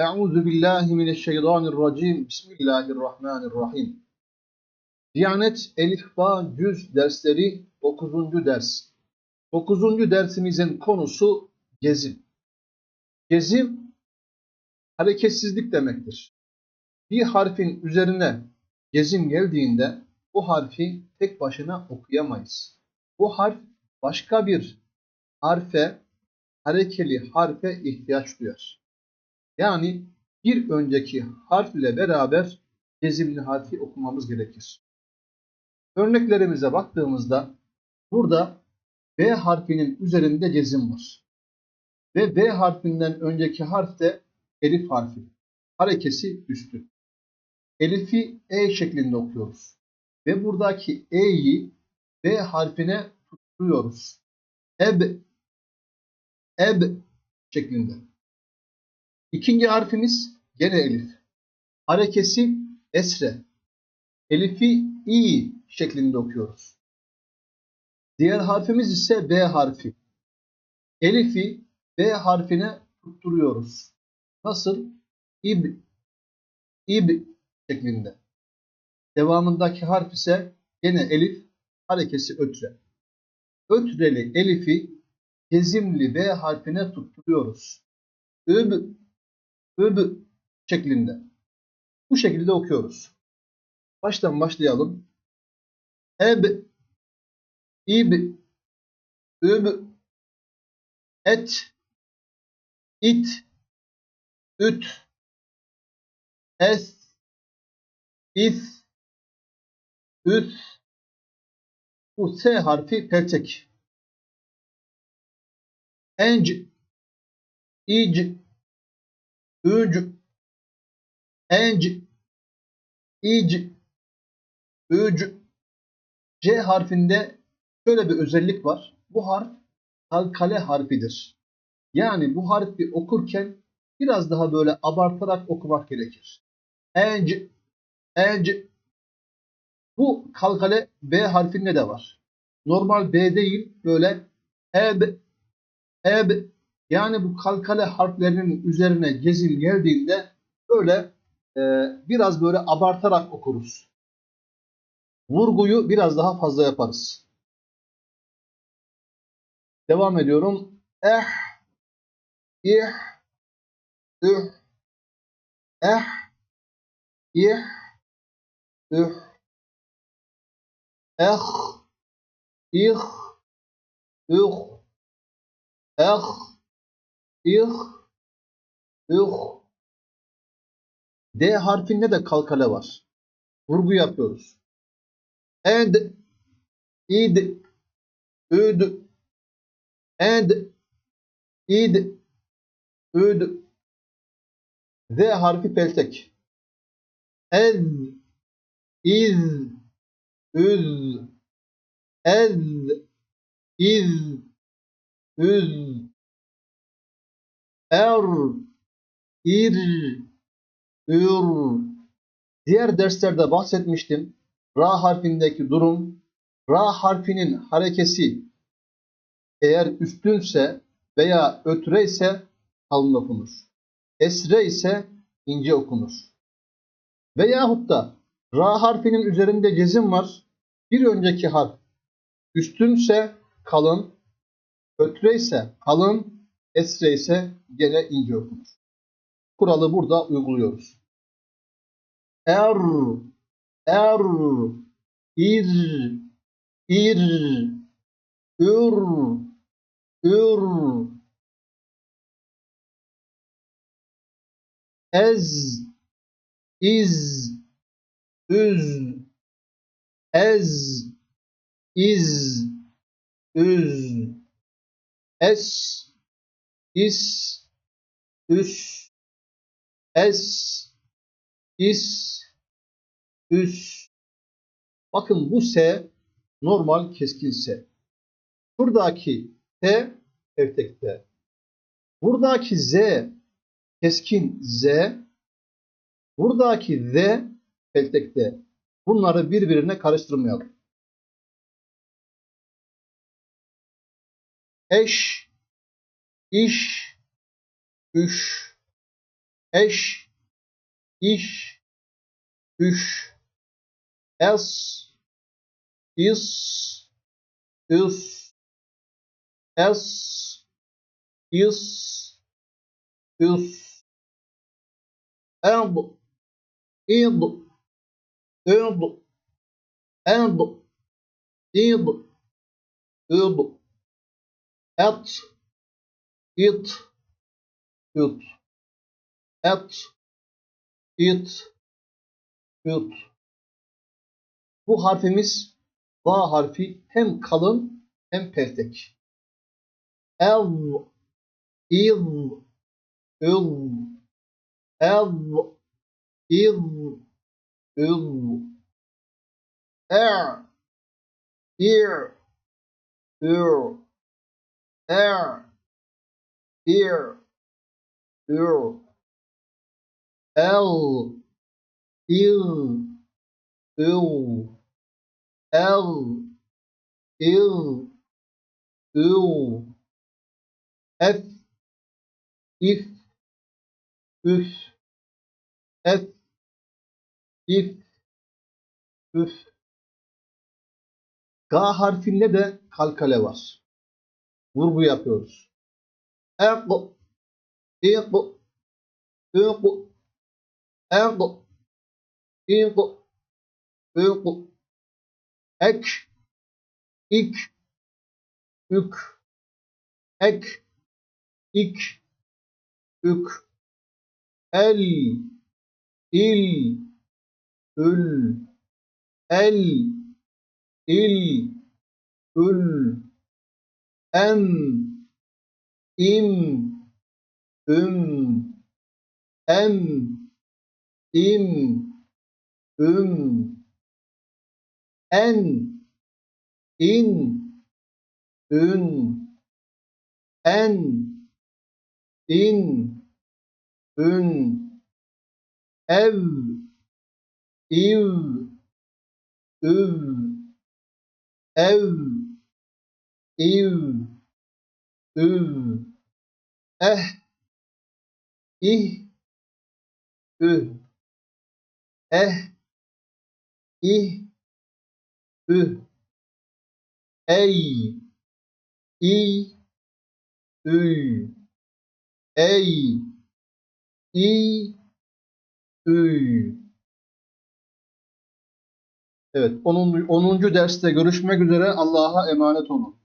Euzu billahi mineşşeytanirracim. Bismillahirrahmanirrahim. Diyanet Elif Ba Cüz dersleri 9. ders. 9. dersimizin konusu gezim. Gezim hareketsizlik demektir. Bir harfin üzerine gezim geldiğinde bu harfi tek başına okuyamayız. Bu harf başka bir harfe, harekeli harfe ihtiyaç duyar. Yani bir önceki harf ile beraber cezimli harfi okumamız gerekir. Örneklerimize baktığımızda burada B harfinin üzerinde cezim var. Ve B harfinden önceki harf de elif harfi. Harekesi üstü. Elifi E şeklinde okuyoruz. Ve buradaki E'yi B harfine tutturuyoruz. Eb, eb şeklinde. İkinci harfimiz gene elif. Harekesi esre. Elifi i şeklinde okuyoruz. Diğer harfimiz ise B harfi. Elifi B harfine tutturuyoruz. Nasıl? İb, ib şeklinde. Devamındaki harf ise gene elif, harekesi ötre. Ötreli elifi cezimli B harfine tutturuyoruz. Üb, üb şeklinde. Bu şekilde okuyoruz. Baştan başlayalım. Eb, ib, üb, et, it, üt, es, is, üs, bu S harfi peltek. Enc, ic, üc, enc, ic, üc. C harfinde şöyle bir özellik var. Bu harf kalkale harfidir. Yani bu harfi okurken biraz daha böyle abartarak okumak gerekir. Enc, enc. Bu kalkale B harfinde de var. Normal B değil böyle eb, eb. Yani bu kalkale harflerinin üzerine gezim geldiğinde böyle e, biraz böyle abartarak okuruz. Vurguyu biraz daha fazla yaparız. Devam ediyorum. Eh, ih, üh, eh, ih, üh, eh, ih, üh, eh, ih, üh. D harfinde de kalkale var. Vurgu yapıyoruz. And, id, üd, and, id, üd. Z harfi peltek. Ez, iz, üz, ez, iz, üz, er, ir, ür. Diğer derslerde bahsetmiştim. Ra harfindeki durum, Ra harfinin harekesi eğer üstünse veya ötre ise kalın okunur. Esre ise ince okunur. Veyahut da Ra harfinin üzerinde cezim var. Bir önceki harf üstünse kalın, ötre ise kalın, esre ise gene ince okunur. Kuralı burada uyguluyoruz. Er, er, ir, ir, ür, ür, ez, iz, üz, ez, iz, üz, es, is, üs, es, is, üs. Bakın bu S normal keskin S. Buradaki T ertekte. Buradaki Z keskin Z. Buradaki Z peltekte. Bunları birbirine karıştırmayalım. Eş, iş, üş, eş, iş, üş, es, is, üs, es, is, üs, ed, id, id, ed, id, id, et, it, üt, et, it, üt. Bu harfimiz va harfi hem kalın hem pestek. El, il, ül, el, il, ül, er, ir, ür, er, ir, ür, el, il, ül, el, il, ül, f, if, üf, f, if, üf. G harfinde de kalkale var. Vurgu yapıyoruz. Ek, ik, ük, ek, ik, ük, ek, ik, ük, ek, ik, ük, el, il, ül, el, il, ül, em, im, üm, em, im, üm, en, in, ün, en, in, ün, ev, iv, üv, ev, iv, üv, eh, ih, üh, eh, ih, üh, ey, i, üy, ey, i, üy. Evet, 10. 10. derste görüşmek üzere. Allah'a emanet olun.